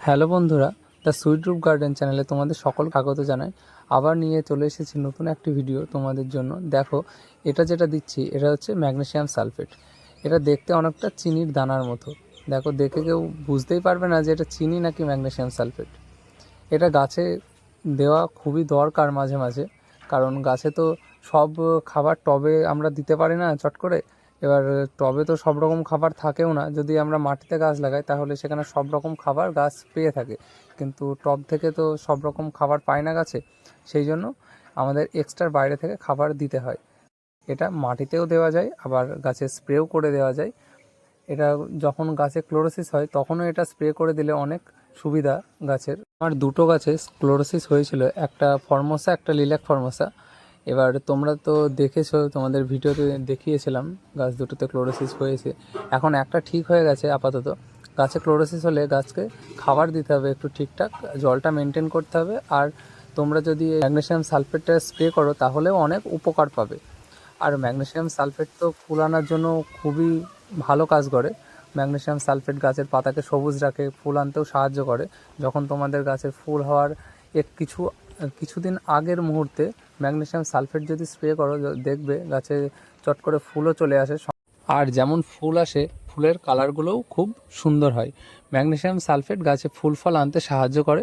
Hello বন্ধুরা, the sweet রুপ garden চ্যানেলে তোমাদের সকল স্বাগত জানাই। আবার নিয়ে চলে এসেছি নতুন একটি ভিডিও তোমাদের জন্য। দেখো, এটা যেটা দিচ্ছি, এটা হচ্ছে ম্যাগনেশিয়াম সালফেট। এটা দেখতে অনেকটা চিনির দানার মতো। দেখো, দেখে কেউ বুঝতেই পারবে না যে এটা চিনি নাকি ম্যাগনেশিয়াম সালফেট। এটা গাছে দেওয়া খুবই দরকার মাঝে মাঝে। কারণ গাছে তো সব খাবার টবে আমরা দিতে পারি না, চট করে। এবার টবে তো সব রকম খাবার থাকেও না। যদি আমরা মাটিতে গাছ লাগাই, তাহলে সেখানে সব রকম খাবার গাছ পেয়ে থাকে। কিন্তু টব থেকে তো সব রকম খাবার পায় না গাছে, সেই জন্য আমাদের এক্সট্রার বাইরে থেকে খাবার দিতে হয়। এটা মাটিতেও দেওয়া যায়, আবার গাছে স্প্রেও করে দেওয়া যায়। এটা যখন গাছে ক্লোরোসিস হয়, তখনও এটা স্প্রে করে দিলে অনেক সুবিধা গাছের। আমার দুটো গাছে ক্লোরোসিস হয়েছিল, একটা ফর্মোসা একটা লিলাক ফর্মোসা এবার তোমরা তো দেখেছ, তোমাদের ভিডিওতে দেখিয়েছিলাম, গাছ দুটোতে ক্লোরোসিস হয়েছে। এখন একটা ঠিক হয়ে গেছে আপাতত। গাছে ক্লোরোসিস হলে গাছকে খাবার দিতে হবে একটু ঠিকঠাক, জলটা মেনটেন করতে হবে। আর তোমরা যদি ম্যাগনেশিয়াম সালফেটটা স্প্রে করো, তাহলেও অনেক উপকার পাবে। আর ম্যাগনেসিয়াম সালফেট তো ফুল আনার জন্য খুবই ভালো কাজ করে। ম্যাগনেশিয়াম সালফেট গাছের পাতাকে সবুজ রাখে, ফুল আনতেও সাহায্য করে। যখন তোমাদের গাছের ফুল হওয়ার এক কিছু, কিছুদিন আগের মুহূর্তে ম্যাগনেসিয়াম সালফেট যদি স্প্রে করো দেখবে গাছে চট করে ফুলও চলে আসে। আর যেমন ফুল আসে, ফুলের কালারগুলোও খুব সুন্দর হয়। ম্যাগনেসিয়াম সালফেট গাছে ফুল ফল আনতে সাহায্য করে।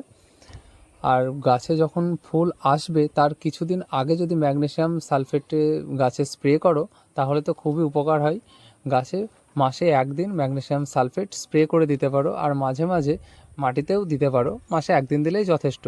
আর গাছে যখন ফুল আসবে, তার কিছুদিন আগে যদি ম্যাগনেসিয়াম সালফেটে গাছে স্প্রে করো, তাহলে তো খুবই উপকার হয়। গাছে মাসে একদিন ম্যাগনেসিয়াম সালফেট স্প্রে করে দিতে পারো, আর মাঝে মাঝে মাটিতেও দিতে পারো। মাসে একদিন দিলেই যথেষ্ট।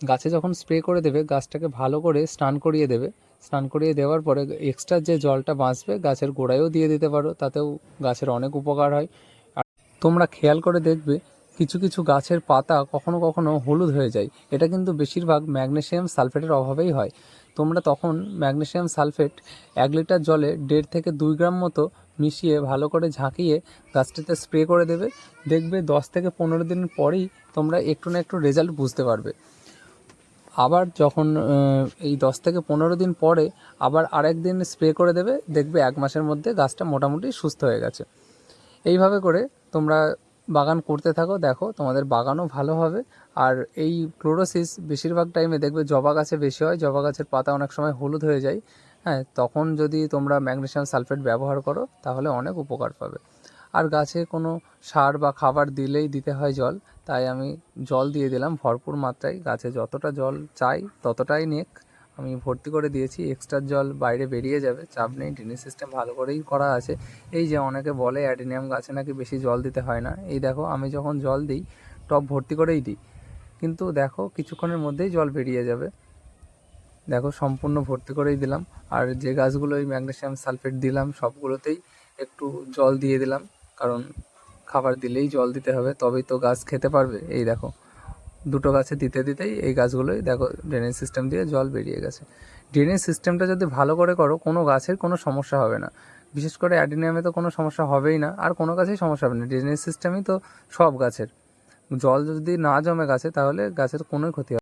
গাছে যখন স্প্রে করে দেবে, গাছটাকে ভালো করে স্নান করিয়ে দেবে। স্নান করিয়ে দেওয়ার পরে এক্সট্রা যে জলটা বাঁচবে, গাছের গোড়ায়ও দিয়ে দিতে পারো, তাতেও গাছের অনেক উপকার হয়। আর তোমরা খেয়াল করে দেখবে, কিছু কিছু গাছের পাতা কখনো কখনো হলুদ হয়ে যায়। এটা কিন্তু বেশিরভাগ ম্যাগনেশিয়াম সালফেটের অভাবেই হয়। তোমরা তখন ম্যাগনেশিয়াম সালফেট এক লিটার জলে দেড় থেকে দুই গ্রাম মতো মিশিয়ে ভালো করে ঝাঁকিয়ে গাছটিতে স্প্রে করে দেবে। দেখবে দশ থেকে পনেরো দিন পরেই তোমরা একটু না একটু রেজাল্ট বুঝতে পারবে। আবার যখন এই দশ থেকে পনেরো দিন পরে আবার আরেক দিন স্প্রে করে দেবে, দেখবে এক মাসের মধ্যে গাছটা মোটামুটি সুস্থ হয়ে গেছে। এইভাবে করে তোমরা বাগান করতে থাকো, দেখো তোমাদের বাগানও ভালো হবে। আর এই ক্লোরোসিস বেশিরভাগ টাইমে দেখবে জবা গাছে বেশি হয়, জবা গাছের পাতা অনেক সময় হলুদ হয়ে যায়। হ্যাঁ তখন যদি তোমরা ম্যাগনেশিয়াম সালফেট ব্যবহার করো, তাহলে অনেক উপকার পাবে। আর গাছে কোনো সার বা খাবার দিলেই দিতে হয় জল, তাই আমি জল দিয়ে দিলাম। ভরপুর মাত্রায় গাছে যতটা জল চাই ততটাই নেক। আমি ভর্তি করে দিয়েছি এক্সট্রা জল বাইরে বেরিয়ে যাবে, চাপ নেই ড্রেনেজ সিস্টেম ভালো করেই করা আছে। এই যে অনেকে বলে অ্যাডিনিয়াম গাছে নাকি বেশি জল দিতে হয় না। এই দেখো, আমি যখন জল দিই টব ভর্তি করেই দিই। কিন্তু দেখো, কিছুক্ষণের মধ্যেই জল বেরিয়ে যাবে। দেখো, সম্পূর্ণ ভর্তি করেই দিলাম। আর যে গাছগুলো এই ম্যাগনেসিয়াম সালফেট দিলাম, সবগুলোতেই একটু জল দিয়ে দিলাম। কারণ খাবার দিলেই জল দিতে হবে, তবেই তো গাছ খেতে পারবে। এই দেখো, দুটো গাছে দিতে দিতেই এই গাছগুলোই দেখো ড্রেনেজ সিস্টেম দিয়ে জল বেরিয়ে গেছে। ড্রেনেজ সিস্টেমটা যদি ভালো করে করো, কোনো গাছের কোনো সমস্যা হবে না। বিশেষ করে অ্যাডিনিয়ামে তো কোনো সমস্যা হবেই না, আর কোনো গাছেই সমস্যা হবে না। ড্রেনেজ সিস্টেমই তো সব গাছের। জল যদি না জমে গাছে, তাহলে গাছের কোনোই ক্ষতি হবে।